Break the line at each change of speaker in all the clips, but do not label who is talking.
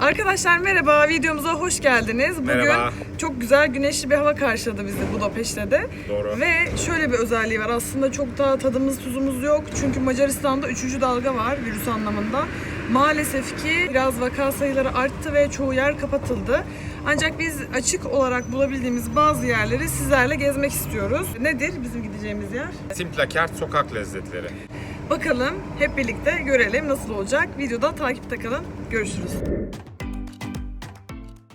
Arkadaşlar merhaba, videomuza hoş geldiniz. Bugün
Merhaba.
çok güzel güneşli bir hava karşıladı bizi Budapeşte de.
Doğru.
Ve şöyle bir özelliği var. Aslında çok da tadımız tuzumuz yok. Çünkü Macaristan'da 3. dalga var virüs anlamında. Maalesef ki biraz vaka sayıları arttı ve çoğu yer kapatıldı. Ancak biz açık olarak bulabildiğimiz bazı yerleri sizlerle gezmek istiyoruz. Nedir bizim gideceğimiz yer?
Simplakert sokak lezzetleri.
Bakalım hep birlikte görelim nasıl olacak. Videoda takipte kalın. Görüşürüz.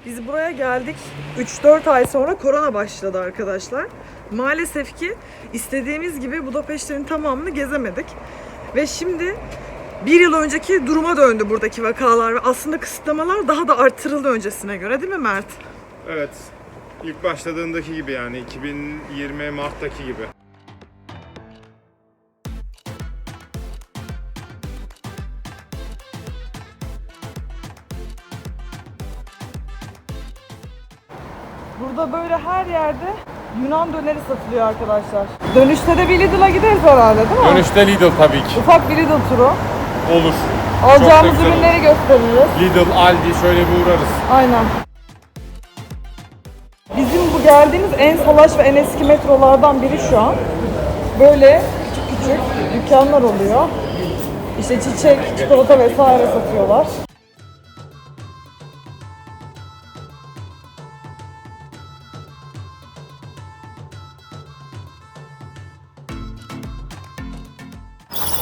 Biz buraya geldik. 3-4 ay sonra korona başladı arkadaşlar. Maalesef ki istediğimiz gibi Budapeşte'nin tamamını gezemedik. Ve şimdi bir yıl önceki duruma döndü buradaki vakalar ve aslında kısıtlamalar daha da arttırıldı öncesine göre değil mi Mert?
Evet. İlk başladığındaki gibi yani 2020 Mart'taki gibi.
Burada böyle her yerde Yunan döneri satılıyor arkadaşlar. Dönüşte de bir Lidl'a gideriz herhalde değil mi?
Dönüşte Lidl tabii ki.
Ufak bir Lidl turu.
Olur.
Alacağımız
Çok da güzel
ürünleri gösteririz.
Lidl, Aldi şöyle bir uğrarız.
Aynen. Bizim bu geldiğimiz en salaş ve en eski metrolardan biri şu an. Böyle küçük küçük dükkanlar oluyor. İşte çiçek, çikolata vesaire satıyorlar.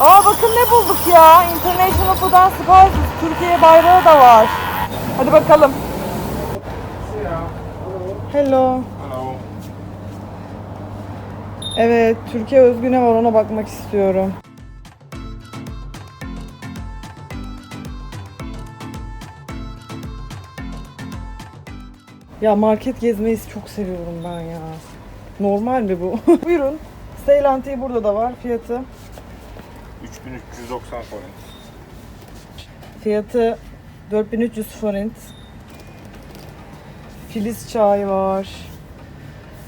Aa bakın ne bulduk ya. International Food and Spices. Türkiye bayrağı da var. Hadi bakalım. Hello. Evet, Türkiye özgü ne var ona bakmak istiyorum. Ya market gezmeyi çok seviyorum ben ya. Normal mi bu? Buyurun. Ceylan tea burada da var. Fiyatı
3390 forint.
Fiyatı 4300 forint. Filiz çay var.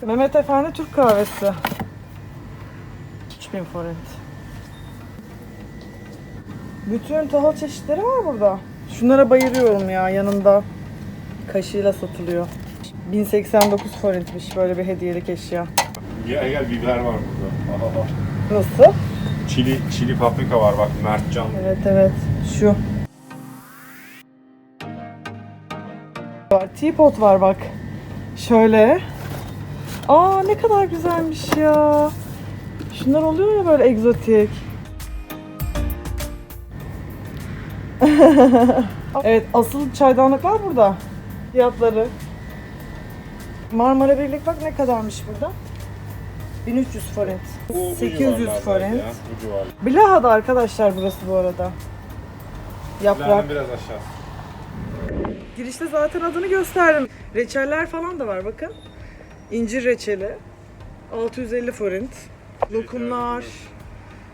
Mehmet Efendi Türk kahvesi. 3000 forint. Bütün tahıl çeşitleri var burada. Şunlara bayılıyorum ya yanında. Kaşığıyla satılıyor. 1089 forintmiş böyle bir hediyelik eşya.
Gel gel biber var burada.
Nasıl?
Çili, çili paprika var bak Mertcan.
Evet evet şu. Var, teapot var bak. Şöyle. Aa ne kadar güzelmiş ya. Şunlar oluyor ya böyle egzotik. evet asıl çaydanlıklar burada. Fiyatları. Marmara Birlik bak ne kadarmış burada. 1300 forint.
Bu- bu
800
civarlarda
forint.
ya, Bu civarlarda.
Blaha'da arkadaşlar burası bu arada. Yaprak.
Biraz aşağı.
Girişte zaten adını gösterdim. Reçeller falan da var bakın. İncir reçeli. 650 forint. Lokumlar.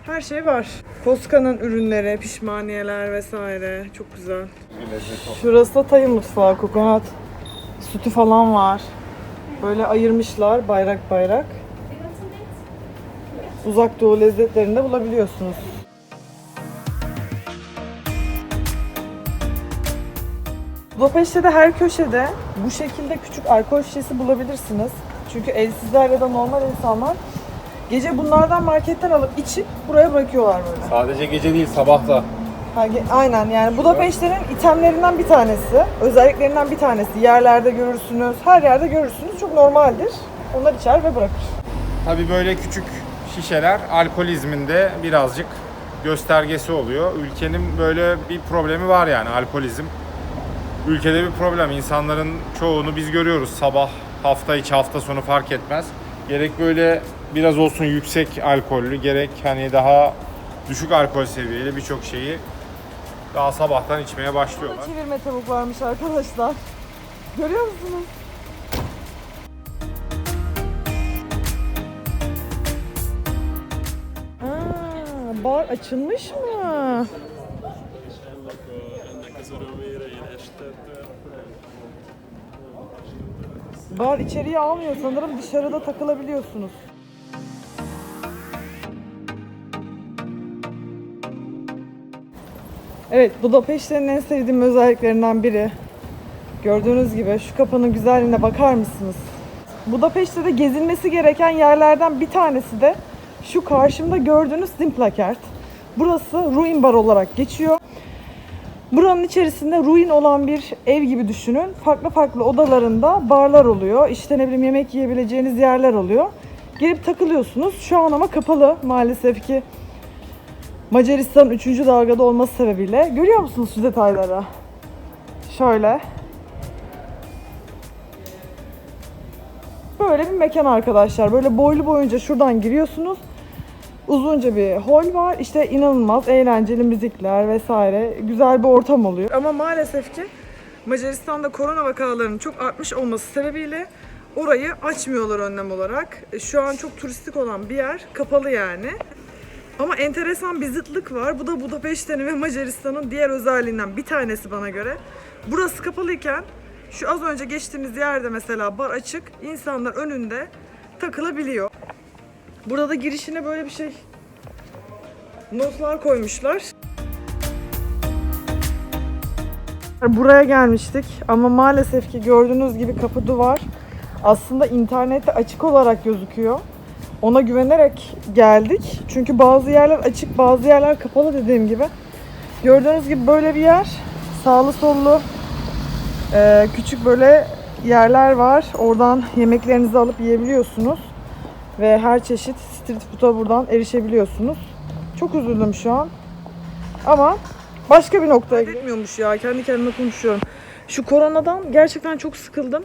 Her şey var. Koska'nın ürünleri, pişmaniyeler vesaire. Çok güzel. Şurası da Tayı mutfağı, kokonat sütü falan var. Böyle ayırmışlar bayrak bayrak. Uzak doğu lezzetlerini de bulabiliyorsunuz. Budapeşte de her köşede bu şekilde küçük alkol şişesi bulabilirsiniz. Çünkü elsizler ya da normal insanlar gece bunlardan marketten alıp içip buraya bırakıyorlar böyle.
Sadece gece değil sabah da.
Ha, ge- Aynen yani Budapeşte'nin itemlerinden bir tanesi, özelliklerinden bir tanesi. Yerlerde görürsünüz, her yerde görürsünüz. Çok normaldir. Onlar içer ve bırakır.
Tabii böyle küçük şişeler alkolizminde birazcık göstergesi oluyor. Ülkenin böyle bir problemi var yani alkolizm. Ülkede bir problem. İnsanların çoğunu biz görüyoruz. Sabah, hafta içi, hafta sonu fark etmez. Gerek böyle biraz olsun yüksek alkollü, gerek hani daha düşük alkol seviyeli birçok şeyi daha sabahtan içmeye başlıyorlar.
Çevirme tavuk varmış arkadaşlar. Görüyor musunuz? Bar açılmış mı? Bar içeriye almıyor sanırım dışarıda takılabiliyorsunuz. Evet, Budapeşte'nin en sevdiğim özelliklerinden biri Gördüğünüz gibi şu kapının güzelliğine bakar mısınız? Budapeşte de gezilmesi gereken yerlerden bir tanesi de şu karşımda gördüğünüz Simplakert. Burası ruin bar olarak geçiyor. Buranın içerisinde ruin olan bir ev gibi düşünün. Farklı farklı odalarında barlar oluyor. İşte ne bileyim yemek yiyebileceğiniz yerler oluyor. Gelip takılıyorsunuz. Şu an ama kapalı maalesef ki. Macaristan 3. dalgada olması sebebiyle. Görüyor musunuz şu detayları? Şöyle. Böyle bir mekan arkadaşlar. Böyle boylu boyunca şuradan giriyorsunuz. Uzunca bir hol var. İşte inanılmaz eğlenceli müzikler vesaire. Güzel bir ortam oluyor. Ama maalesef ki Macaristan'da korona vakalarının çok artmış olması sebebiyle orayı açmıyorlar önlem olarak. Şu an çok turistik olan bir yer. Kapalı yani. Ama enteresan bir zıtlık var. Bu da Budapeşte'nin ve Macaristan'ın diğer özelliğinden bir tanesi bana göre. Burası kapalıyken şu az önce geçtiğimiz yerde mesela bar açık. insanlar önünde takılabiliyor. Burada da girişine böyle bir şey notlar koymuşlar. Buraya gelmiştik ama maalesef ki gördüğünüz gibi kapı duvar aslında internette açık olarak gözüküyor. Ona güvenerek geldik. Çünkü bazı yerler açık, bazı yerler kapalı dediğim gibi. Gördüğünüz gibi böyle bir yer. Sağlı sollu e, küçük böyle yerler var. Oradan yemeklerinizi alıp yiyebiliyorsunuz. Ve her çeşit street food'a buradan erişebiliyorsunuz. Çok üzüldüm şu an. Ama başka bir noktaya gitmiyormuş ya. Kendi kendime konuşuyorum. Şu koronadan gerçekten çok sıkıldım.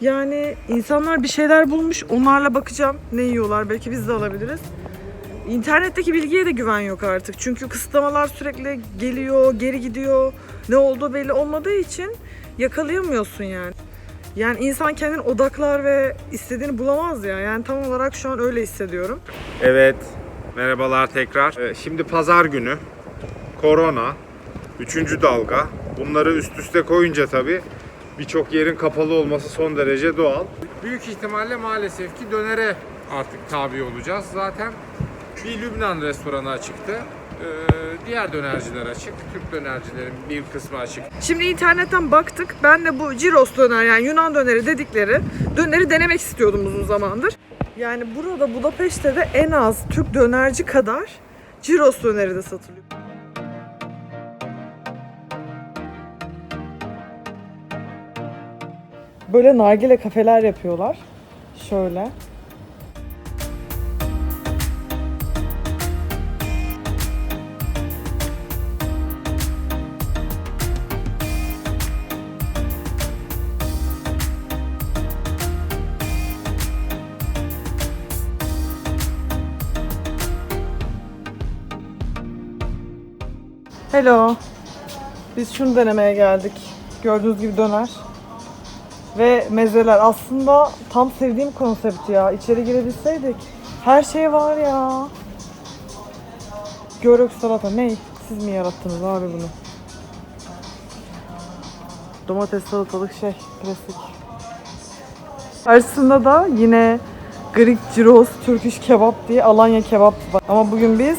Yani insanlar bir şeyler bulmuş. Onlarla bakacağım. Ne yiyorlar? Belki biz de alabiliriz. İnternetteki bilgiye de güven yok artık. Çünkü kısıtlamalar sürekli geliyor, geri gidiyor. Ne olduğu belli olmadığı için yakalayamıyorsun yani. Yani insan kendini odaklar ve istediğini bulamaz ya. Yani tam olarak şu an öyle hissediyorum.
Evet, merhabalar tekrar. Ee, Şimdi pazar günü, korona, üçüncü dalga. Bunları üst üste koyunca tabii birçok yerin kapalı olması son derece doğal. Büyük ihtimalle maalesef ki dönere artık tabi olacağız. Zaten bir Lübnan restoranı açıktı. Ee, Diğer dönerciler açık. Türk dönercilerin bir kısmı açık.
Şimdi internetten baktık. Ben de bu Gyros döner yani Yunan döneri dedikleri döneri denemek istiyordum uzun zamandır. Yani burada Budapeşte'de en az Türk dönerci kadar Gyros döneri de satılıyor. Böyle nargile kafeler yapıyorlar. Şöyle. Hello. Biz şunu denemeye geldik. Gördüğünüz gibi döner. Ve mezeler aslında tam sevdiğim konsept ya. İçeri girebilseydik. Her şey var ya. Görök salata ne? Siz mi yarattınız abi bunu? Domates salatalık şey klasik. Karşısında da yine Greek Gyros, Turkish kebap diye Alanya kebap var. Ama bugün biz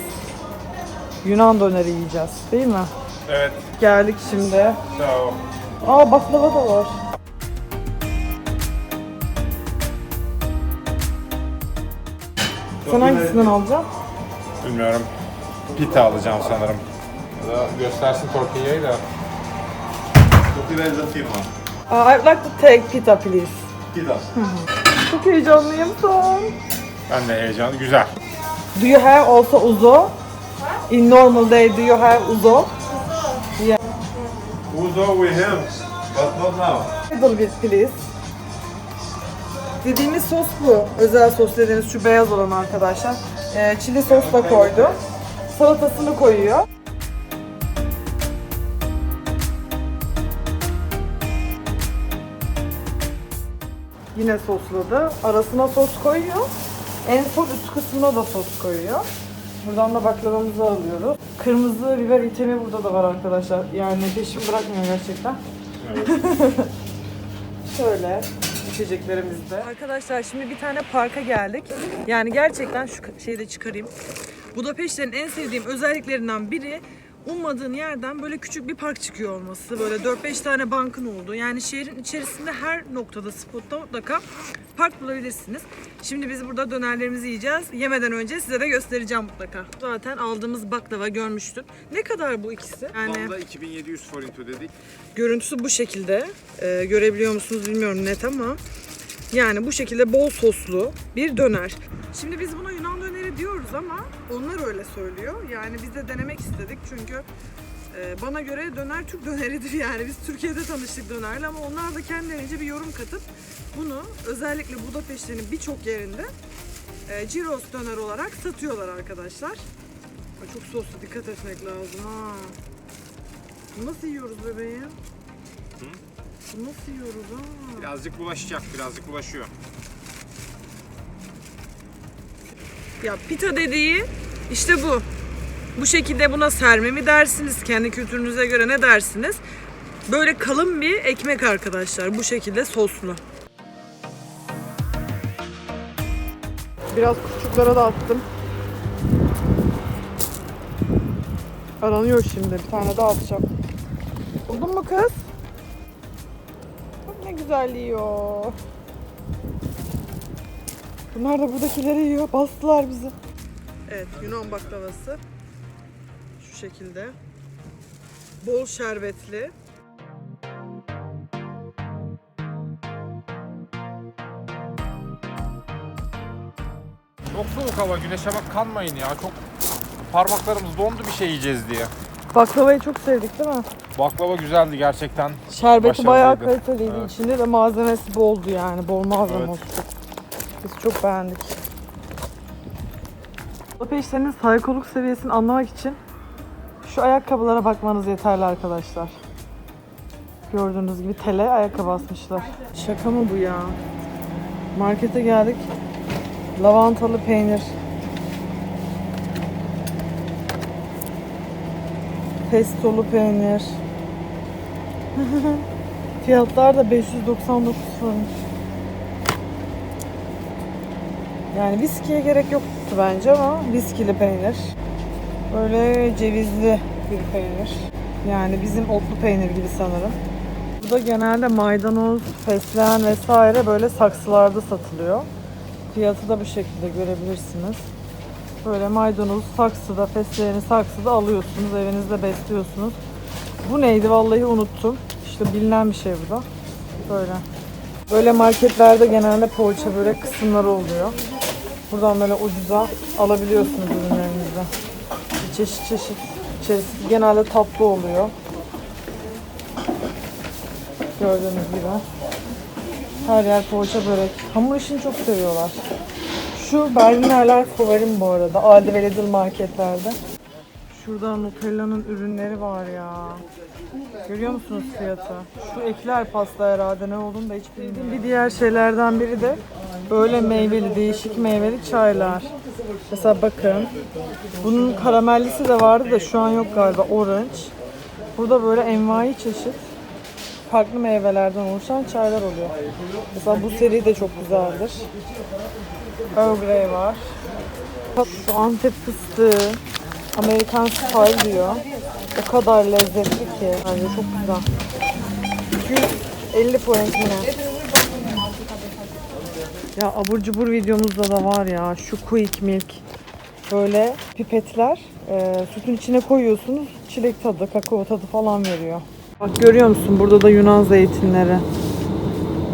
Yunan döneri yiyeceğiz değil mi?
Evet.
Geldik şimdi.
Ciao.
Aa baklava da var. Sen hangisinden alacaksın?
Bilmiyorum. Pita alacağım sanırım. Ya da göstersin tortilla'yı da.
Tortilla is a firma.
Uh, I'd like to take pita please.
Pita.
Çok heyecanlıyım son.
Ben de heyecanlı. Güzel.
Do you have also uzo? In normal day do you have uzo?
Uzo we have, but not now.
Little bit please. Dediğimiz sos bu. Özel sos dediğimiz şu beyaz olan arkadaşlar. Ee, çili sos da koydu. Salatasını koyuyor. Yine sosladı. Arasına sos koyuyor. En son üst kısmına da sos koyuyor. Buradan da baklavamızı alıyoruz. Kırmızı biber itemi burada da var arkadaşlar. Yani peşim bırakmıyor gerçekten. Şöyle içeceklerimizde. Arkadaşlar şimdi bir tane parka geldik. Yani gerçekten şu şeyi de çıkarayım. Budapeşte'nin en sevdiğim özelliklerinden biri ummadığın yerden böyle küçük bir park çıkıyor olması. Böyle 4-5 tane bankın olduğu. Yani şehrin içerisinde her noktada spotta mutlaka park bulabilirsiniz. Şimdi biz burada dönerlerimizi yiyeceğiz. Yemeden önce size de göstereceğim mutlaka. Zaten aldığımız baklava görmüştün. Ne kadar bu ikisi? Yani
Toplamda 2700 forint ödedik.
görüntüsü bu şekilde. Ee, görebiliyor musunuz bilmiyorum net ama. Yani bu şekilde bol soslu bir döner. Şimdi biz buna Yunan döneri diyoruz ama onlar öyle söylüyor. Yani biz de denemek istedik çünkü e, bana göre döner Türk döneridir yani. Biz Türkiye'de tanıştık dönerle ama onlar da kendilerince bir yorum katıp bunu özellikle Budapeşte'nin birçok yerinde e, Gyros döner olarak satıyorlar arkadaşlar. Ay, çok soslu dikkat etmek lazım ha. Bunu Nasıl yiyoruz bebeğim? Bunu Nasıl yiyoruz ha?
Birazcık bulaşacak, birazcık bulaşıyor.
Ya pita dediği işte bu. Bu şekilde buna serme mi dersiniz? Kendi kültürünüze göre ne dersiniz? Böyle kalın bir ekmek arkadaşlar. Bu şekilde soslu. Biraz küçüklere de attım. Aranıyor şimdi. Bir tane daha atacağım. Buldun mu kız? Bak ne güzel yiyor. Bunlar da buradakileri yiyor. Bastılar bizi. Evet, Yunan baklavası. Şu şekilde. Bol şerbetli.
Çok soğuk hava, güneşe bak kanmayın ya. Çok parmaklarımız dondu bir şey yiyeceğiz diye.
Baklavayı çok sevdik değil mi?
Baklava güzeldi gerçekten.
Şerbeti bayağı
Başarılıydı.
kaliteliydi.
Evet.
İçinde de malzemesi boldu yani. Bol malzeme
Evet.
oldu. Biz çok beğendik. Budapeşte'nin saykoluk seviyesini anlamak için şu ayakkabılara bakmanız yeterli arkadaşlar. Gördüğünüz gibi tele ayakkabı asmışlar. Şaka mı bu ya? Markete geldik. Lavantalı peynir. Pestolu peynir. Fiyatlar da 599 falan. Yani viskiye gerek yoktu bence ama viskili peynir. Böyle cevizli bir peynir. Yani bizim otlu peynir gibi sanırım. Bu da genelde maydanoz, fesleğen vesaire böyle saksılarda satılıyor. Fiyatı da bu şekilde görebilirsiniz. Böyle maydanoz saksıda, fesleğeni saksıda alıyorsunuz, evinizde besliyorsunuz. Bu neydi vallahi unuttum. İşte bilinen bir şey bu da. Böyle. Böyle marketlerde genelde poğaça börek kısımları oluyor. Buradan böyle ucuza alabiliyorsunuz ürünlerinizde. Çeşit çeşit. İçerisi genelde tatlı oluyor. Gördüğünüz gibi. Her yer poğaça börek. Hamur işini çok seviyorlar. Şu Berlinerler favorim bu arada. Aldi ve Lidl marketlerde. Şurada Nutella'nın ürünleri var ya. Görüyor musunuz fiyatı? Şu ekler pasta herhalde ne olduğunu da hiç bilmiyorum. Bir diğer şeylerden biri de böyle meyveli, değişik meyveli çaylar. Mesela bakın. Bunun karamellisi de vardı da şu an yok galiba. Orange. Burada böyle envai çeşit farklı meyvelerden oluşan çaylar oluyor. Mesela bu seri de çok güzeldir. Earl Grey var. Şu Antep fıstığı. Amerikan style diyor. O kadar lezzetli ki. Bence çok güzel. 250 point yine. Ya abur cubur videomuzda da var ya şu quick milk. Böyle pipetler. e, sütün içine koyuyorsunuz. Çilek tadı, kakao tadı falan veriyor. Bak görüyor musun? Burada da Yunan zeytinleri.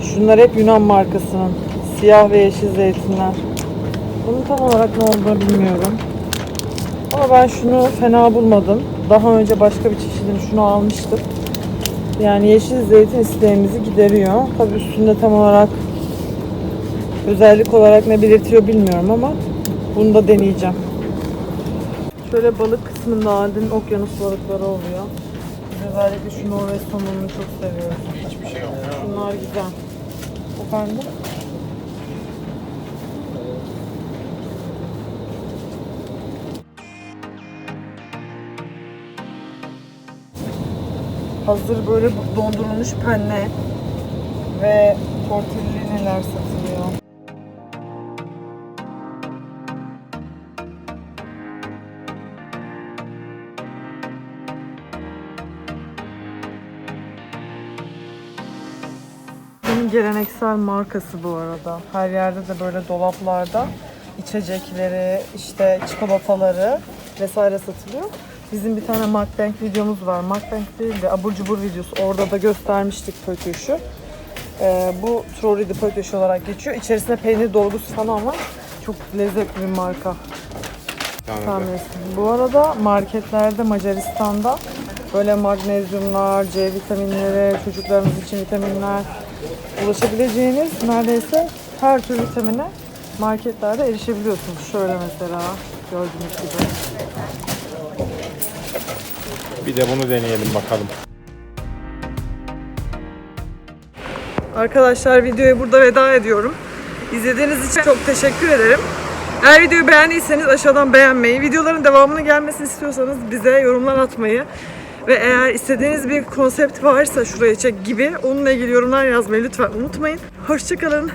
Şunlar hep Yunan markasının. Siyah ve yeşil zeytinler. Bunun tam olarak ne olduğunu bilmiyorum. Ama ben şunu fena bulmadım. Daha önce başka bir çeşidini şunu almıştım. Yani yeşil zeytin isteğimizi gideriyor. Tabii üstünde tam olarak özellik olarak ne belirtiyor bilmiyorum ama bunu da deneyeceğim. Şöyle balık kısmında Aldi'nin okyanus balıkları oluyor. Biz özellikle şu Norveç somonunu çok seviyoruz.
Hiçbir şey yok.
Bunlar güzel. Efendim? Hazır böyle dondurulmuş penne ve tortelliniler satılıyor. Geleneksel markası bu arada. Her yerde de böyle dolaplarda içecekleri, işte çikolataları vesaire satılıyor. Bizim bir tane mukbang videomuz var. Mukbang değil de abur cubur videosu. Orada da göstermiştik pötüşü. Ee, bu Trolli de pötüş olarak geçiyor. İçerisinde peynir dolgusu falan var. Çok lezzetli bir marka. Tahmin Bu arada marketlerde Macaristan'da böyle magnezyumlar, C vitaminleri, çocuklarımız için vitaminler ulaşabileceğiniz neredeyse her tür vitamine marketlerde erişebiliyorsunuz. Şöyle mesela gördüğünüz gibi.
Bir de bunu deneyelim bakalım.
Arkadaşlar videoya burada veda ediyorum. İzlediğiniz için çok teşekkür ederim. Eğer videoyu beğendiyseniz aşağıdan beğenmeyi, videoların devamının gelmesini istiyorsanız bize yorumlar atmayı ve eğer istediğiniz bir konsept varsa şuraya çek gibi onunla ilgili yorumlar yazmayı lütfen unutmayın. Hoşçakalın.